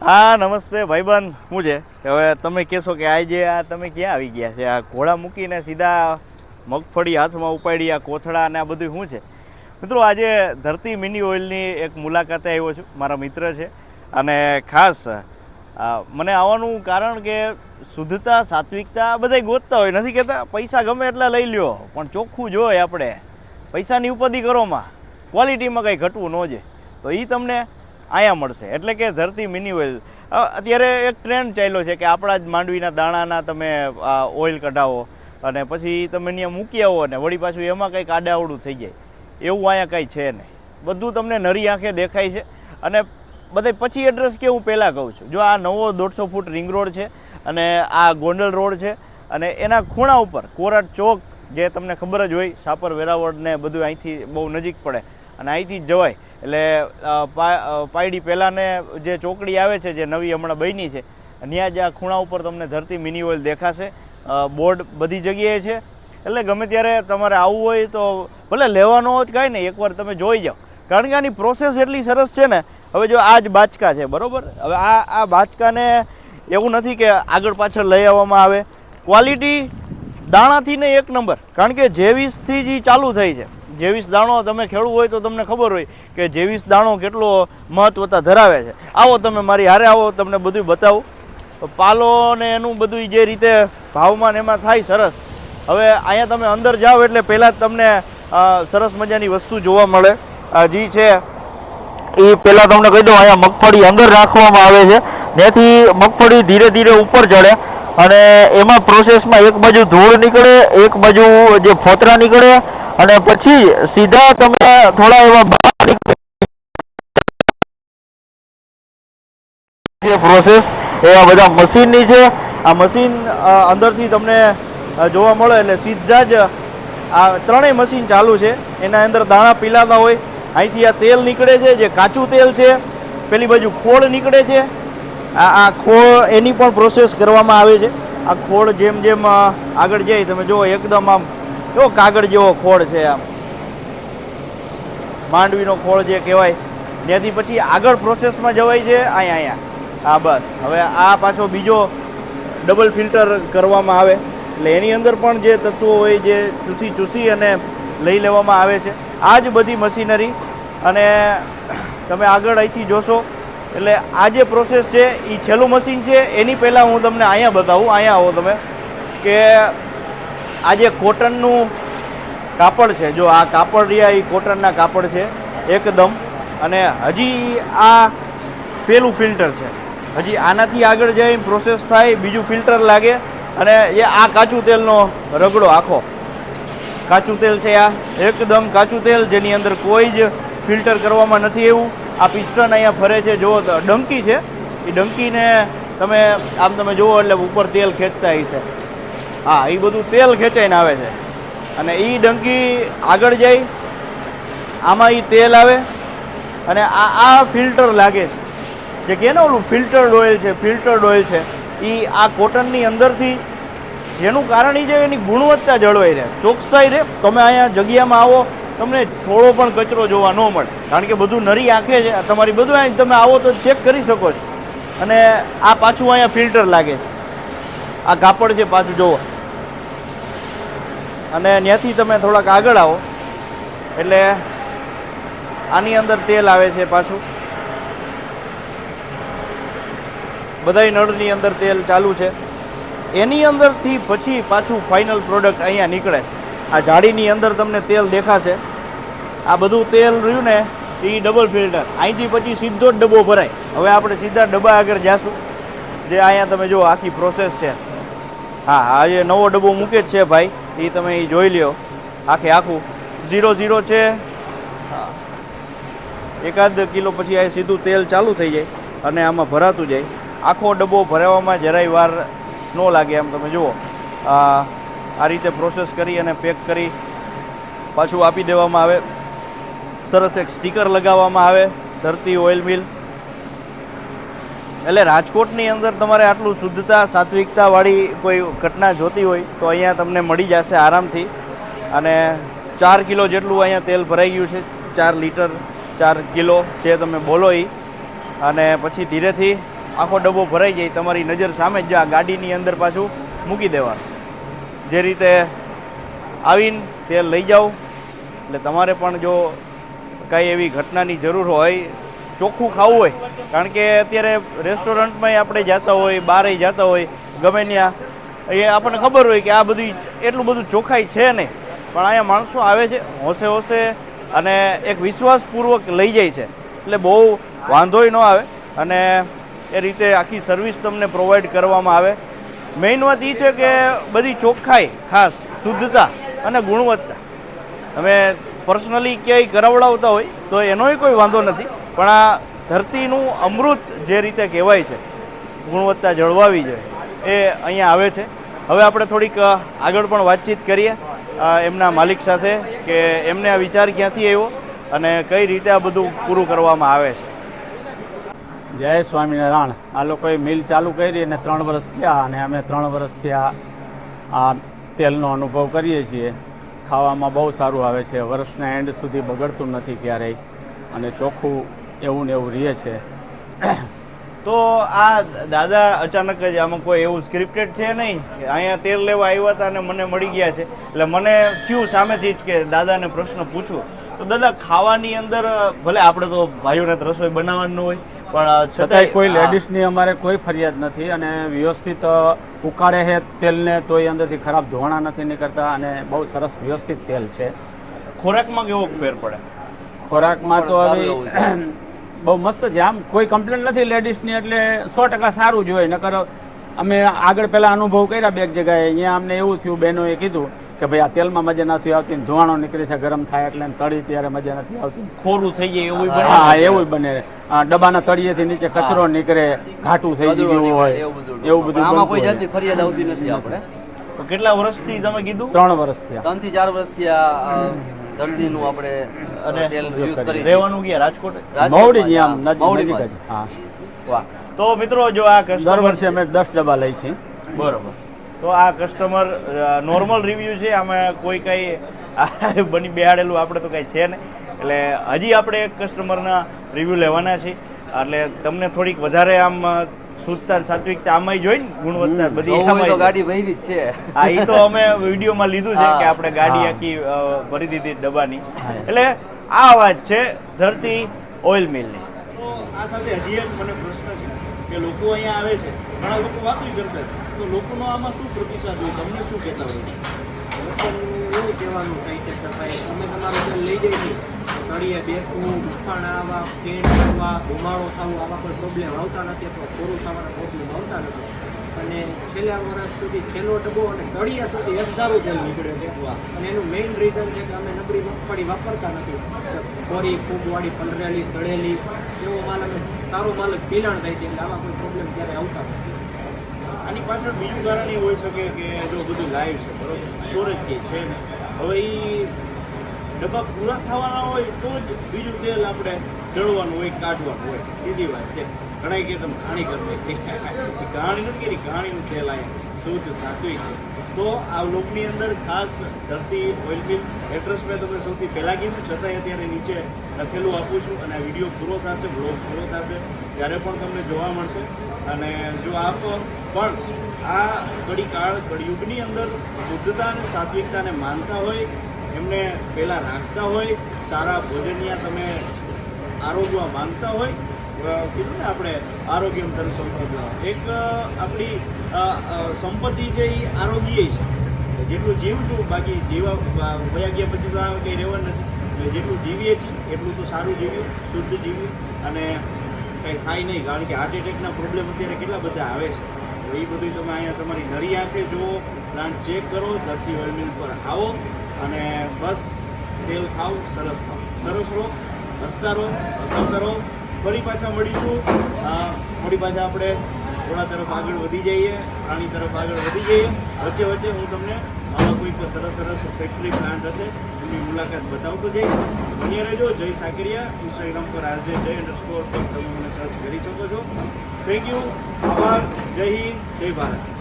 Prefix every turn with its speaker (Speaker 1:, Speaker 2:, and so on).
Speaker 1: હા, નમસ્તે, ભાઈબંધ. શું છે? હવે તમે કહેશો કે આજે આ તમે ક્યાં આવી ગયા છે? આ ઘોડા મૂકીને સીધા મગફળી હાથમાં ઉપાડી, આ કોથળા અને આ બધું શું છે? મિત્રો, આજે ધરતી મિની ઓઇલની એક મુલાકાતે આવ્યો છું. મારા મિત્ર છે. અને ખાસ મને આવવાનું કારણ કે શુદ્ધતા, સાત્વિકતા બધાય ગોતતા હોય. નથી કહેતા, પૈસા ગમે એટલા લઈ લ્યો, પણ ચોખ્ખું જોઈએ આપણે. પૈસાની ઉપાધિ કરોમાં ક્વોલિટીમાં કંઈ ઘટવું ન જોઈએ તો એ તમને અહીંયા મળશે. એટલે કે ધરતી મિની ઓઇલ અત્યારે એક ટ્રેન્ડ ચાલ્યો છે કે આપણા જ માંડવીના દાણાના તમે ઓઇલ કઢાવો અને પછી તમે અહીંયા મૂકી આવો અને વળી પાછું એમાં કંઈક આડાવડું થઈ જાય. એવું અહીંયા કંઈ છે નહીં. બધું તમને નરી આંખે દેખાય છે. અને બધે પછી એડ્રેસ કે હું પહેલાં કહું છું. જો આ નવો દોઢસો ફૂટ રિંગ રોડ છે અને આ ગોંડલ રોડ છે અને એના ખૂણા ઉપર કોરાટ ચોક જે તમને ખબર જ હોય, સાપર વેરાવળ ને બધું અહીંથી બહુ નજીક પડે. અને અહીંથી જ જવાય. એટલે પાયડી પહેલાંને જે ચોકડી આવે છે, જે નવી હમણાં બની છે ત્યાં જ આ ખૂણા ઉપર તમને ધરતી મિની ઓઇલ દેખાશે. બોર્ડ બધી જગ્યાએ છે. એટલે ગમે ત્યારે તમારે આવવું હોય તો ભલે લેવાનો હોય કાંઈ નહીં, એકવાર તમે જોઈ જાઓ. કારણ કે આની પ્રોસેસ એટલી સરસ છે ને, હવે જો આ જ બાચકા છે, બરાબર? હવે આ આ બાચકાને એવું નથી કે આગળ પાછળ લઈ આવવામાં આવે. ક્વોલિટી દાણાથી ને એક નંબર. કારણ કે જેવીસથી જ ચાલુ થઈ છે. જેવીસ દાણો તમે ખેડવું હોય તો તમને ખબર હોય કે જેવીસ દાણો કેટલો મહત્વતા ધરાવે છે. આવો તમે મારી હારે આવો, તમને બધું બતાવું. પાલો ને એનું બધું જે રીતે ભાવમાં એમાં થાય સરસ. હવે અહીંયા તમે અંદર જાઓ એટલે પહેલાં જ તમને સરસ મજાની વસ્તુ જોવા મળે. જે છે, એ પહેલાં તમને કહી દઉં, અહીંયા મગફળી અંદર રાખવામાં આવે છે. ત્યાંથી મગફળી ધીરે ધીરે ઉપર ચડે અને એમાં પ્રોસેસમાં એક બાજુ ધૂળ નીકળે, એક બાજુ જે ફોતરા નીકળે અને પછી સીધા તમે થોડા એવા પ્રોસેસ એવા બધા મશીનની છે. આ મશીન અંદરથી તમને જોવા મળે એટલે સીધા જ આ ત્રણેય મશીન ચાલુ છે. એના અંદર દાણા પીલાતા હોય. અહીંથી આ તેલ નીકળે છે, જે કાચું તેલ છે. પેલી બાજુ ખોળ નીકળે છે. આ આ ખોળ એની પણ પ્રોસેસ કરવામાં આવે છે. આ ખોળ જેમ જેમ આગળ જાય, તમે જુઓ, એકદમ આમ કેવો કાગળ જેવો ખોળ છે આમ. માંડવીનો ખોળ જે કહેવાય ત્યાંથી પછી આગળ પ્રોસેસમાં જવાય છે, અહીંયા અહીંયા. હા, બસ. હવે આ પાછો બીજો ડબલ ફિલ્ટર કરવામાં આવે. એટલે એની અંદર પણ જે તત્વો હોય જે ચૂસી ચૂસી અને લઈ લેવામાં આવે છે. આ જ બધી મશીનરી. અને તમે આગળ અહીંથી જોશો, એટલે આ જે પ્રોસેસ છે એ છેલ્લું મશીન છે. એની પહેલાં હું તમને અહીંયા બતાવું, અહીંયા આવો તમે, કે આ જે કોટનનું કાપડ છે. જો આ કાપડ રહ્યા, એ કોટનના કાપડ છે, એકદમ. અને હજી આ પેલું ફિલ્ટર છે. હજી આનાથી આગળ જઈને પ્રોસેસ થાય, બીજું ફિલ્ટર લાગે. અને એ આ કાચું તેલનો રગડો આખો. કાચું તેલ છે આ. એકદમ કાચું તેલ, જેની અંદર કોઈ જ ફિલ્ટર કરવામાં નથી એવું. આ પિસ્ટન અહીંયા ફરે છે. તો ડંકી છે. એ ડંકીને તમે, આમ તમે જુઓ એટલે ઉપર તેલ ખેંચતા હશે. હા એ બધું તેલ ખેંચાઈને આવે છે. અને એ ડંકી આગળ જાય, આમાં એ તેલ આવે, અને આ આ ફિલ્ટર લાગે છે. જે કે ને ઓલું ફિલ્ટર્ડ ઓઇલ છે, ફિલ્ટર્ડ ઓઇલ છે એ આ કોટનની અંદરથી જેનું કારણ એ છે એની ગુણવત્તા જળવાઈ રહે. ચોકસાઈ રહે. તમે અહીંયા જગ્યામાં આવો, તમને થોડો પણ કચરો જોવા ન મળે. કારણ કે બધું નરી આંખે છે. તમારી બધું અહીં તમે આવો તો ચેક કરી શકો છો. અને આ પાછું અહીંયા ફિલ્ટર લાગે છે. આ કાપડ છે પાછું જુઓ અને ત્યાંથી તમે થોડાક આગળ આવો. એટલે આની અંદર તેલ આવે છે પાછું. બધાય નળની અંદર તેલ ચાલુ છે. એની અંદરથી પછી પાછું ફાઇનલ પ્રોડક્ટ અહીંયા નીકળે. આ જાળીની અંદર તમને તેલ દેખાશે. આ બધું તેલ રહ્યું ને એ ડબલ ફિલ્ટર અહીંથી પછી સીધો જ ડબ્બો ભરાય. હવે આપણે સીધા ડબ્બા આગળ જાશું. જે અહીંયા તમે જો આખી પ્રોસેસ છે. હા, આ જે નવો ડબ્બો મૂકે જ છે ભાઈ. એ તમે એ જોઈ લ્યો. આખે આખું. ઝીરો ઝીરો છે. એકાદ કિલો પછી આ સીધું તેલ ચાલુ થઈ જાય અને આમાં ભરાતું જાય. આખો ડબ્બો ભરાવામાં જરાય વાર ન લાગે એમ તમે જુઓ. આ રીતે પ્રોસેસ કરી અને પેક કરી પાછું આપી દેવામાં આવે. સરસ એક સ્ટીકર લગાવવામાં આવે. ધરતી ઓઇલ મિલ એટલે રાજકોટની અંદર તમારે આટલું શુદ્ધતા, સાત્વિકતાવાળી કોઈ ઘટના જોતી હોય તો અહીંયા તમને મળી જશે આરામથી. અને ચાર કિલો જેટલું અહીંયા તેલ ભરાઈ ગયું છે, ચાર લીટર, ચાર કિલો જે તમે બોલો એ અને પછી ધીરેથી આખો ડબ્બો ભરાઈ જાય, તમારી નજર સામે જ આ ગાડીની અંદર પાછું મૂકી દેવાનું. જે રીતે આવીને તેલ લઈ જાઓ. એટલે તમારે પણ જો કાંઈ એવી ઘટનાની જરૂર હોય ચોખ્ખું ખાવું હોય. કારણ કે અત્યારે રેસ્ટોરન્ટમાં આપણે જતા હોય બારે જતા હોય, ગમે ત્યાં. એ આપણને ખબર હોય કે આ બધી એટલું બધું ચોખ્ખાઈ છે નહીં. પણ અહીંયા માણસો આવે છે, હોંશે હોંશે અને એક વિશ્વાસપૂર્વક લઈ જાય છે. એટલે બહુ વાંધોય ન આવે. અને એ રીતે આખી સર્વિસ તમને પ્રોવાઈડ કરવામાં આવે. મેઇન વાત એ છે કે બધી ચોખ્ખાઈ, ખાસ શુદ્ધતા અને ગુણવત્તા. તમે પર્સનલી ક્યાંય કરાવડાવતા હોય તો એનોય કોઈ વાંધો નથી. પણ આ ધરતીનું અમૃત જે રીતે કહેવાય છે, ગુણવત્તા જળવાવી જોઈએ એ અહીંયા આવે છે. હવે આપણે થોડીક આગળ પણ વાતચીત કરીએ. એમના માલિક સાથે કે એમને આ વિચાર ક્યાંથી આવ્યો અને કઈ રીતે આ બધું પૂરું કરવામાં આવે છે.
Speaker 2: જય સ્વામિનારાયણ. આ લોકોએ મિલ ચાલુ કરી અને ત્રણ વર્ષ થયા અને અમે ત્રણ વર્ષ થયા આ તેલનો અનુભવ કરીએ છીએ. ખાવામાં બહુ સારું આવે છે. વર્ષના એન્ડ સુધી બગડતું નથી ક્યારેય. અને ચોખ્ખું એવું ને એવું રહે છે.
Speaker 1: તો આ દાદા અચાનક જ આમાં કોઈ એવું સ્ક્રિપ્ટેડ છે નહીં કે અહીંયા તેલ લેવા આવ્યા હતા અને મને મળી ગયા છે. એટલે મને થયું સામેથી જ કે દાદાને પ્રશ્ન પૂછું. તો દાદા ખાવાની અંદર ભલે આપણે તો ભાઈઓને રસોઈ બનાવવાનું હોય પણ
Speaker 2: છતાંય કોઈ લેડીઝની અમારે કોઈ ફરિયાદ નથી અને વ્યવસ્થિત ઉકાળે છે તેલને તોય અંદરથી ખરાબ ધોવાણા નથી નીકળતા અને બહુ સરસ વ્યવસ્થિત તેલ છે.
Speaker 1: ખોરાકમાં કેવો ફેર પડે?
Speaker 2: ખોરાકમાં તો હવે બહુ મસ્ત છે. આમ કોઈ કમ્પ્લેન નથી લેડીઝની એટલે સો ટકા સારું જ હોય. નકર અમે આગળ પહેલાં અનુભવ કર્યા બે જગ્યાએ. અહીંયા અમને એવું થયું બહેનોએ કીધું કે ભાઈ આ તેલમાં મજા નથી આવતી ને ધોવાણો નીકળે છે ગરમ થાય એટલે તળી ત્યારે મજા નથી આવતી.
Speaker 1: ખોરું થઈ જાય એવું બને?
Speaker 2: હા એવું બને. આ ડબ્બાના તળિયેથી નીચે કચરો નીકળે ઘાટું થઈ ગયું હોય. એવું બધું.
Speaker 3: આમાં કોઈ જાતની ફરિયાદ આવતી નથી આપણે.
Speaker 1: તો કેટલા વર્ષથી તમે કીધું?
Speaker 2: ત્રણ
Speaker 3: વર્ષથી ત્રણથી ચાર વર્ષથી આ દર્દીનું આપણે
Speaker 1: અને
Speaker 3: તેલ યુઝ કરી
Speaker 1: રહેવાનું ગયા રાજકોટ?
Speaker 2: મવડી
Speaker 3: જ,
Speaker 2: આમ
Speaker 3: હા,
Speaker 2: નજીક નજીક જ. હા.
Speaker 1: વાહ. તો મિત્રો જો આ
Speaker 2: દર વર્ષે અમે દસ ડબ્બા લઈ છીએ.
Speaker 1: બરોબર. તો આ કસ્ટમર નોર્મલ રિવ્યુ છે. આમાં કોઈ કંઈ આ બની બેહાડેલું આપણે તો કંઈ છે નહીં. એટલે હજી આપણે એક કસ્ટમરના રિવ્યુ લેવાના છે. એટલે તમને થોડીક વધારે આમ શુદ્ધતા સાત્વિકતા આમાંય જોઈ ને ગુણવત્તા બધી જોઈ.
Speaker 3: ગાડી ભરી જ છે.
Speaker 1: હા એ તો અમે વિડીયોમાં લીધું છે કે આપણે ગાડી આખી ભરી દીધી ડબ્બાની. એટલે આ વાત છે ધરતી ઓઇલ મિલની. આ સાથે હજી એક મને પ્રશ્ન છે કે લોકો અહીંયા આવે છે ઘણા લોકો વાતો કરતા છે. તો લોકોનો આમાં શું પ્રતિસાદ હોય? તમને શું કહેતા હોય?
Speaker 4: એવું કહેવાનું થાય છે કે ભાઈ અમે તમારું લઈ જઈએ છીએ તળિયે બેસવું દુખાણ આવવા, ફેણ આવવા, ધુમાડો થવો, આવા કોઈ પ્રોબ્લેમ આવતા નથી, અથવા ખોરું થવાના પ્રોબ્લેમ આવતા નથી. અને છેલ્લા વર્ષ સુધી છેલ્લો ડબ્બો અને તળિયા સુધી એકધારું તેલ નીકળે છે. અને એનું મેઇન રીઝન છે કે અમે નબળી મગફળી વાપરતા નથી. કોરી ફૂગવાળી પલરેલી, સડેલી એવો માલ અમે, સારો માલ પીલાણ થાય છે, એટલે આવા કોઈ પ્રોબ્લેમ ક્યારે આવતા નથી.
Speaker 1: આની પાછળ બીજું કારણ એ હોઈ શકે કે જો બધું લાઈવ છે, બરોબર? સ્ટોરેજ કે છે ને, હવે એ ડબ્બા પૂરા થવાના હોય તો જ બીજું તેલ આપણે ચડવાનું હોય, કાઢવાનું હોય. સીધી વાત છે. ઘણા કે તમે ઘાણી કરી ઘાણી નથી કરી, ઘાણીનું તેલ અહીંયા શુદ્ધ સાત્વિક છે. તો આ લોકની અંદર ખાસ ધરતી ઓઇલ મિલ એડ્રેસ મેં તમને સૌથી પહેલાં કીધું, છતાંય અત્યારે નીચે લખેલું આપું છું અને આ વીડિયો પૂરો થશે બ્લોગ પૂરો થશે, ત્યારે પણ તમને જોવા મળશે. અને જો આપ પણ આ કડી કાળ કળિયુગની અંદર શુદ્ધતા અને સાત્વિકતાને માનતા હોય એમને પહેલાં રાખતા હોય, સારા ભોજનિયા તમે આરોગવા માંગતા હોય કીધું ને આપણે આરોગ્યમ તરફ સંપદા એક આપણી સંપત્તિ છે એ આરોગ્ય છે. જેટલું જીવશું બાકી જીવા વયા ગયા પછી તો આ કંઈ રહેવાનું નથી. જેટલું જીવીએ છીએ, એટલું તો સારું જીવ્યું શુદ્ધ જીવ્યું અને કંઈ થાય નહીં. કારણ કે હાર્ટ એટેકના પ્રોબ્લેમ અત્યારે કેટલા બધા આવે છે. એ બધું તમે અહીંયા તમારી નરી આંખે જુઓ પ્લાન્ટ ચેક કરો ધરતી ઓઇલ પર આવો. અને બસ, તેલ ખાઓ, સરસ ખાઓ. સરસ રહો હસતા રહો હસતા કરો. ફરી પાછા મળીશું. ફરી પાછા આપણે થોડા તરફ આગળ વધી જઈએ પ્રાણી તરફ આગળ વધી જઈએ. વચ્ચે વચ્ચે હું તમને આવા કોઈક સરસ સરસ ફેક્ટરી પ્લાન્ટ હશે, એમની મુલાકાત બતાવતો જઈશ. બન્યા રહેજો. જય સાકરિયા. ઇન્સ્ટાગ્રામ પર આરજે જય અંડરસ્કોર પર તમે મને સર્ચ કરી શકો છો. થેન્ક યુ આભાર. જય હિન્દ. જય ભારત.